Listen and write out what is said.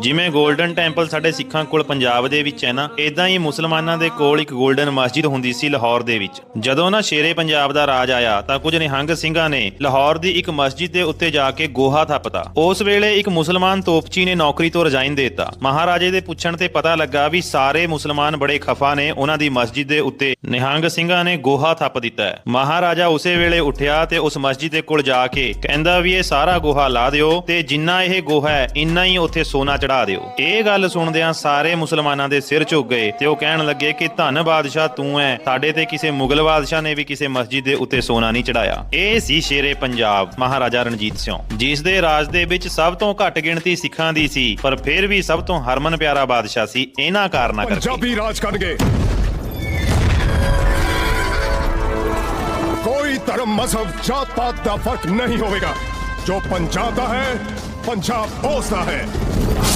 ਜਿਵੇਂ golden temple ਸਾਡੇ ਸਿੱਖਾਂ ਕੋਲ ਪੰਜਾਬ ਦੇ ਵਿੱਚ ਹੈ ਨਾ ਇਦਾਂ ਹੀ ਮੁਸਲਮਾਨਾਂ ਦੇ ਕੋਲ ਇੱਕ 골ਡਨ ਮਸਜਿਦ ਹੁੰਦੀ ਸੀ ਲਾਹੌਰ ਦੇ ਵਿੱਚ। ਜਦੋਂ ਨਾ ਸ਼ੇਰੇ ਪੰਜਾਬ ਦਾ ਰਾਜ ਆਇਆ, ਤਾਂ ਕੁਝ ਨਿਹੰਗ ਸਿੰਘਾਂ ਨੇ ਲਾਹੌਰ ਦੀ ਇੱਕ ਮਸਜਿਦ ਦੇ ਉੱਤੇ ਜਾ ਕੇ ਗੋਹਾ ਥੱਪਤਾ। ਉਸ ਵੇਲੇ ਇੱਕ ਮੁਸਲਮਾਨ ਤੋਪਚੀ ਨੇ ਨੌਕਰੀ ਤੋਂ ਰਿਜ਼ਾਈਨ ਦੇ ਦਿੱਤਾ। ਮਹਾਰਾਜੇ ਦੇ ਪੁੱਛਣ ਤੇ ਪਤਾ ਲੱਗਾ ਵੀ ਸਾਰੇ ਮੁਸਲਮਾਨ ਬੜੇ ਖਫਾ ਨੇ, ਉਹਨਾਂ ਦੀ ਮਸਜਿਦ ਦੇ ਉੱਤੇ ਨਿਹੰਗ ਸਿੰਘਾਂ ਨੇ ਗੋਹਾ ਥੱਪ ਦਿੱਤਾ ਹੈ। ਮਹਾਰਾਜਾ ਉਸੇ ਵੇਲੇ ਉੱਠਿਆ ਤੇ ਉਸ ਮਸਜਿਦ ਦੇ ਕੋਲ ਜਾ ਕੇ ਕਹਿੰਦਾ ਵੀ ਇਹ ਸਾਰਾ ਗੋਹਾ ਲਾ ਦਿਓ ਤੇ ਜਿੰਨਾ ਇਹ ਗੋਹਾ ਹੈ, ਇੰਨਾ ਹੀ ਉੱਥੇ ਸੋਨਾ ਚੜਾ ਦਿਓ। ਇਹ ਗੱਲ ਸੁਣਦਿਆਂ ਸਾਰੇ ਮੁਸਲਮਾਨਾਂ ਦੇ ਸਿਰ ਝੁਕ ਗਏ ਤੇ ਉਹ ਕਹਿਣ ਲੱਗੇ ਕਿ ਧੰਨ ਬਾਦਸ਼ਾਹ ਤੂੰ ਐ। ਸਾਡੇ ਤੇ ਕਿਸੇ ਮੁਗਲ ਬਾਦਸ਼ਾਹ ਨੇ ਵੀ ਕਿਸੇ ਮਸਜਿਦ ਦੇ ਉੱਤੇ ਸੋਨਾ ਨਹੀਂ ਚੜਾਇਆ। ਇਹ ਸੀ ਸ਼ੇਰੇ ਪੰਜਾਬ, ਮਹਾਰਾਜਾ ਰਣਜੀਤ ਸਿੰਘ। ਜਿਸ ਦੇ ਰਾਜ ਦੇ ਵਿੱਚ ਸਭ ਤੋਂ ਘੱਟ ਗਿਣਤੀ ਸਿੱਖਾਂ ਦੀ ਸੀ, ਪਰ ਫਿਰ ਵੀ ਸਭ ਤੋਂ ਹਰਮਨ ਪਿਆਰਾ ਬਾਦਸ਼ਾਹ ਸੀ ਇਹਨਾਂ ਕਾਰਨਾਂ ਕਰਕੇ। ਪੰਜਾਬੀ ਰਾਜ ਕੱਢ ਗਏ। ਕੋਈ ਧਰਮ ਮਜ਼ਹਬ ਜਾਤ ਪਾਤ ਦਾ ਫ਼ਰਕ ਨਹੀਂ ਹੋਵੇਗਾ। ਜੋ ਪੰਜਾਬ ਦਾ ਹੈ, ਪੰਜਾਬ ਉਸ ਦਾ ਹੈ।